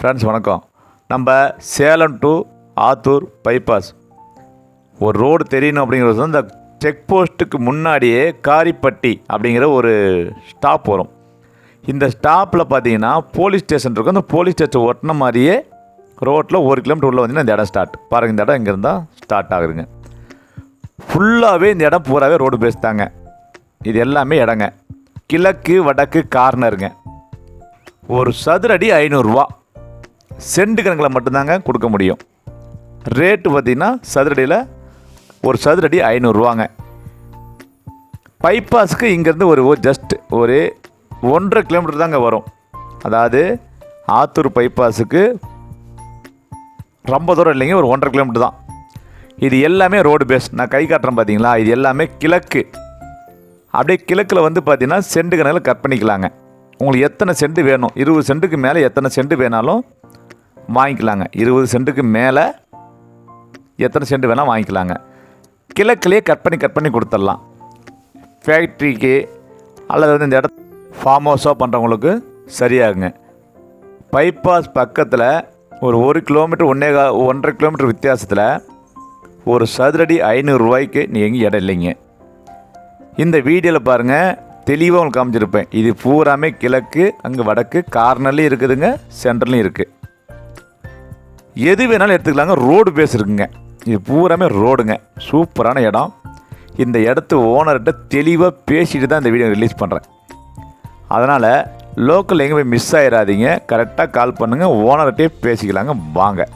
Friends வணக்கம். நம்ம Salem to Attur bypass ஒரு ரோடு தெரியணும் அப்படிங்கிறது இந்த செக் போஸ்ட்டுக்கு முன்னாடியே காரிப்பட்டி அப்படிங்கிற ஒரு ஸ்டாப் வரும். இந்த ஸ்டாப்பில் பார்த்தீங்கன்னா போலீஸ் ஸ்டேஷன் இருக்கும். அந்த போலீஸ் ஸ்டேஷன் ஒட்டின மாதிரியே ரோட்டில் ஒரு கிலோமீட்டர் உள்ளே வந்தீங்கன்னா இந்த இடம் ஸ்டார்ட் பாருங்கள் இந்த இடம் இங்கே இருந்தால் ஸ்டார்ட் ஆகுதுங்க. ஃபுல்லாகவே இந்த இடம் பூராவே ரோடு பேஸ் தாங்க. இது எல்லாமே இடங்க. கிழக்கு வடக்கு கார்னருங்க ஒரு சதுரடி ஐநூறுரூவா சென்ட் கணக்கில் மட்டும்தாங்க கொடுக்க முடியும். ரேட்டு பார்த்தீங்கன்னா சதுரடியில் ஒரு சதுரடி ஐநூறுரூவாங்க பைபாஸுக்கு இங்கேருந்து ஒரு ஜஸ்ட் ஒரு ஒன்றரை கிலோமீட்டர் தாங்க வரும். அதாவது ஆத்தூர் பைபாஸுக்கு ரொம்ப தூரம் இல்லைங்க ஒரு ஒன்றரை கிலோமீட்டர் தான். இது எல்லாமே ரோடு பேஸ் நான் கை காட்டுறேன் பார்த்தீங்களா? இது எல்லாமே கிழக்கு. அப்படியே கிழக்கில் வந்து பார்த்தீங்கன்னா செண்டு கணக்கில் கட் பண்ணிக்கலாங்க. உங்களுக்கு எத்தனை செண்டு வேணும்? இருபது சென்ட்டுக்கு மேலே எத்தனை செண்டு வேணாலும் வாங்கிக்கலாங்க. இருபது சென்ட்டுக்கு மேலே எத்தனை சென்ட் வேணால் வாங்கிக்கலாங்க. கிழக்குலேயே கட் பண்ணி கட் பண்ணி கொடுத்துடலாம். ஃபேக்ட்ரிக்கு அல்லது வந்து இந்த இடத்த ஃபார்ம் ஹவுஸாக பண்ணுறவங்களுக்கு சரியாகுங்க. பைபாஸ் பக்கத்தில் ஒரு ஒரு கிலோமீட்டர் ஒன்றே கா ஒன்றரை கிலோமீட்டர் வித்தியாசத்தில் ஒரு சதுரடி ஐநூறுரூவாய்க்கு நீ எங்கேயும் இடம் இல்லைங்க. இந்த வீடியோவில் பாருங்கள் தெளிவாக உங்களுக்கு காமிச்சிருப்பேன். இது பூராமே கிழக்கு அங்கே வடக்கு கார்னர்லேயும் இருக்குதுங்க சென்ட்ரலையும் இருக்குது எது வேணாலும் எடுத்துக்கலாங்க. ரோடு பேஸ் இருக்குங்க. இது பூராமே ரோடுங்க சூப்பரான இடம். இந்த இடத்து ஓனர்கிட்ட தெளிவாக பேசிட்டு தான் இந்த வீடியோ ரிலீஸ் பண்ணுறேன் அதனால் லோக்கல் எங்கே போய் மிஸ் ஆயிடாதீங்க கரெக்டாக கால் பண்ணுங்கள் ஓனர்கிட்டே பேசிக்கலாங்க. வாங்க.